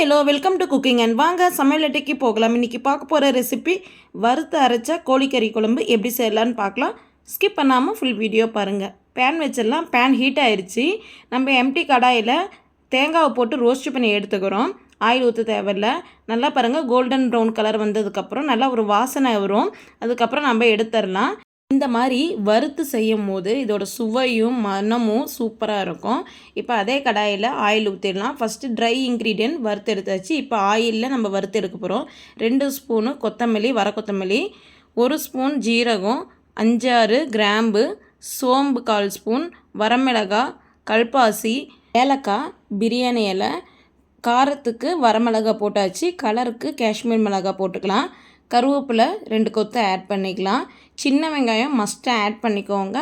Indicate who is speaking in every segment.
Speaker 1: Hello welcome to cooking. And வாங்க சமையல் அட்டைக்கு போகலாம். இன்றைக்கி பார்க்க போகிற ரெசிபி வறுத்து அரைச்ச கோழிக்கறி குழம்பு எப்படி செய்யலான்னு பார்க்கலாம். ஸ்கிப் பண்ணாமல் ஃபுல் வீடியோ பாருங்கள் பேன் வச்சிடலாம். பேன் ஹீட் ஆயிடுச்சு நம்ம எம்டி கடாயில் தேங்காவை போட்டு ரோஸ்ட் பண்ணி எடுத்துக்கிறோம். ஆயில் ஊற்ற தேவையில்ல. நல்லா பாருங்கள் கோல்டன் ப்ரௌன் கலர் வந்ததுக்கப்புறம் நல்லா ஒரு வாசனை வரும். அதுக்கப்புறம் நம்ம எடுத்துடலாம். இந்த மாதிரி வறுத்து செய்யும் போது இதோட சுவையும் மனமும் சூப்பராக இருக்கும். இப்போ அதே கடாயில் ஆயில் ஊற்றிடலாம் ஃபஸ்ட்டு ட்ரை இன்க்ரீடியன்ட் வறுத்து எடுத்தாச்சு இப்போ ஆயிலில் நம்ம வறுத்து எடுக்க போகிறோம் ரெண்டு ஸ்பூனு கொத்தமல்லி வர கொத்தமல்லி ஒரு ஸ்பூன் ஜீரகம் அஞ்சாறு கிராம்பு சோம்பு கால் ஸ்பூன் வரமிளகாய் கல்பாசி ஏலக்காய் பிரியாணி இலை காரத்துக்கு வரமிளகா போட்டாச்சு கலருக்கு காஷ்மீர் மிளகா போட்டுக்கலாம். கருவேப்பிலை ரெண்டு கொத்து ஆட் பண்ணிக்கலாம். சின்ன வெங்காயம் மஸ்ட்டாக ஆட் பண்ணிக்கோங்க.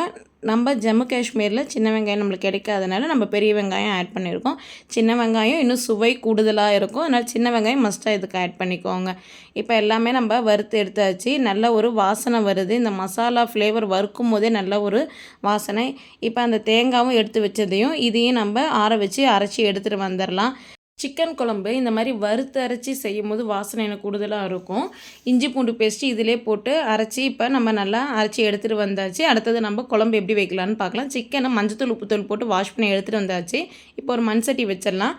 Speaker 1: நம்ம ஜம்மு காஷ்மீரில் சின்ன வெங்காயம் நம்மளுக்கு கிடைக்காதனால நம்ம பெரிய வெங்காயம் ஆட் பண்ணியிருக்கோம் சின்ன வெங்காயம் இன்னும் சுவை கூடுதலாக இருக்கும். அதனால் சின்ன வெங்காயம் மஸ்ட்டாக இதுக்கு ஆட் பண்ணிக்கோங்க. இப்போ எல்லாமே நம்ம வறுத்து எடுத்தாச்சு. நல்ல ஒரு வாசனை வருது. இந்த மசாலா ஃப்ளேவர் வறுக்கும் போதே நல்ல ஒரு வாசனை. இப்போ அந்த தேங்காவும் எடுத்து வச்சதையும் இதையும் நம்ம ஆற வச்சு அரைச்சி எடுத்துகிட்டு வந்துடலாம் சிக்கன் குழம்பு இந்த மாதிரி வறுத்து அரைச்சி செய்யும் போது வாசனை எனக்கு கூடுதலாக இருக்கும். இஞ்சி பூண்டு பேஸ்ட்டு இதிலே போட்டு அரைச்சி இப்போ நம்ம நல்லா அரைச்சி எடுத்துகிட்டு வந்தாச்சு. அடுத்தது நம்ம குழம்பு எப்படி வைக்கலான்னு பார்க்கலாம். சிக்கனை மஞ்சத்தூள் உப்புத்தூள் போட்டு வாஷ் பண்ணி எடுத்துகிட்டு வந்தாச்சு. இப்போ ஒரு மண் சட்டி வச்சிடலாம்.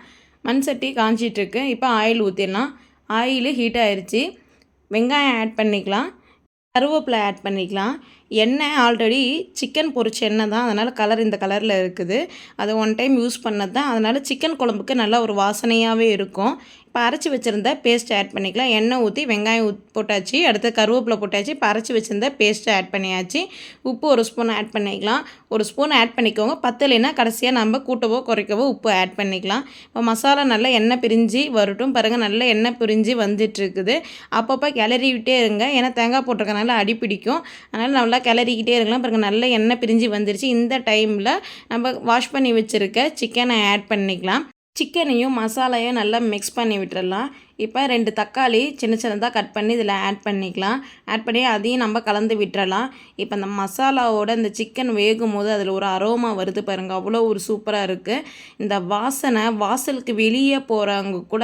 Speaker 1: மண் சட்டி காஞ்சிட்ருக்கு இப்போ ஆயில் ஊற்றிடலாம் ஆயில் ஹீட் ஆயிடுச்சு வெங்காயம் ஆட் பண்ணிக்கலாம். கருவேப்பிலை ஆட் பண்ணிக்கலாம். எண்ணெய் ஆல்ரெடி சிக்கன் பொரிச்ச எண்ணெய் தான். அதனால் கலர் இந்த கலரில் இருக்குது. அதை ஒன் டைம் யூஸ் பண்ணது தான். அதனால் சிக்கன் குழம்புக்கு நல்லா ஒரு வாசனையாகவே இருக்கும். இப்போ அரைச்சி வச்சுருந்த பேஸ்ட்டை ஆட் பண்ணிக்கலாம். எண்ணெய் ஊற்றி வெங்காயம் ஊத் போட்டாச்சு. அடுத்து கருவேப்பிலை போட்டாச்சு. இப்போ அரைச்சி வச்சுருந்த பேஸ்ட்டை ஆட் பண்ணியாச்சு. உப்பு ஒரு ஸ்பூன் ஆட் பண்ணிக்கலாம். ஒரு ஸ்பூன் ஆட் பண்ணிக்கோங்க. பத்தலைன்னா கடைசியாக நம்ம கூட்டவோ குறைக்கவோ உப்பு ஆட் பண்ணிக்கலாம். இப்போ மசாலா நல்லா எண்ணெய் பிரிஞ்சு வரட்டும். பாருங்கள் நல்லா எண்ணெய் பிரிஞ்சு வந்துட்டுருக்குது. அப்பப்போ கிளறி விட்டே இருங்க. ஏன்னா தேங்காய் போட்டிருக்கனால அடி பிடிக்கும். அதனால் நல்லா கிளறிக்கிட்டே இருக்கலாம். பாருங்கள் நல்ல எண்ணெய் பிரிஞ்சு வந்துருச்சு. இந்த டைமில் நம்ம வாஷ் பண்ணி வச்சுருக்க சிக்கனை ஆட் பண்ணிக்கலாம். சிக்கனையும் மசாலையும் நல்லா மிக்ஸ் பண்ணி விட்டுறலாம். இப்போ ரெண்டு தக்காளி சின்ன சின்னதாக கட் பண்ணி இதில் ஆட் பண்ணிக்கலாம். ஆட் பண்ணி அதையும் நம்ம கலந்து விட்டுறலாம். இப்போ அந்த மசாலாவோட இந்த சிக்கன் வேகும் போது அதில் ஒரு அரோமா வருது பாருங்கள் அவ்வளோ ஒரு சூப்பராக இருக்குது இந்த வாசனை வாசலுக்கு வெளியே போகிறவங்க கூட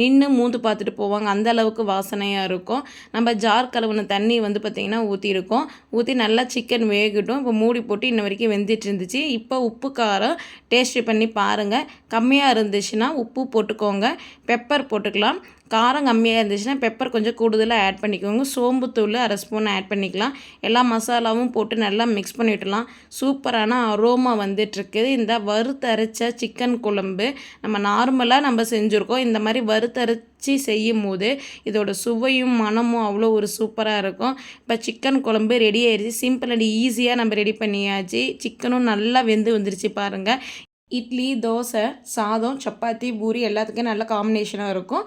Speaker 1: நின்று மூந்து பார்த்துட்டு போவாங்க. அந்த அளவுக்கு வாசனையாக இருக்கும். நம்ம ஜார் கலவுன தண்ணி வந்து பார்த்திங்கன்னா ஊற்றிருக்கோம் ஊற்றி நல்லா சிக்கன் வேகட்டும். இப்போ மூடி போட்டு இன்ன வரைக்கும் வெந்துட்டு இருந்துச்சு. இப்போ உப்பு காரம் டேஸ்ட் பண்ணி பாருங்கள் கம்மியாக இருந்துச்சுன்னா உப்பு போட்டுக்கோங்க. பெப்பர் போட்டுக்கலாம். காரம் கம்மியாக இருந்துச்சுன்னா பெப்பர் கொஞ்சம் கூடுதலாக ஆட் பண்ணிக்கோங்க. சோம்புத்தூள் அரை ஸ்பூன் ஆட் பண்ணிக்கலாம். எல்லா மசாலாவும் போட்டு நல்லா மிக்ஸ் பண்ணிவிடலாம். சூப்பரான அரோமா வந்துட்டுருக்குது. இந்த வறுத்தரைச்ச சிக்கன் குழம்பு நம்ம நார்மலாக நம்ம செஞ்சுருக்கோம். இந்த மாதிரி வறுத்தரைச்சி செய்யும் போது இதோட சுவையும் மனமும் அவ்வளோ ஒரு சூப்பராக இருக்கும். இப்போ சிக்கன் குழம்பு ரெடி ஆயிடுச்சு சிம்பிள் அண்ட் ஈஸியாக நம்ம ரெடி பண்ணியாச்சு. சிக்கனும் நல்லா வெந்து வந்துருச்சு பாருங்கள் இட்லி தோசை சாதம் சப்பாத்தி பூரி எல்லாத்துக்கும் நல்ல காம்பினேஷனாக இருக்கும்.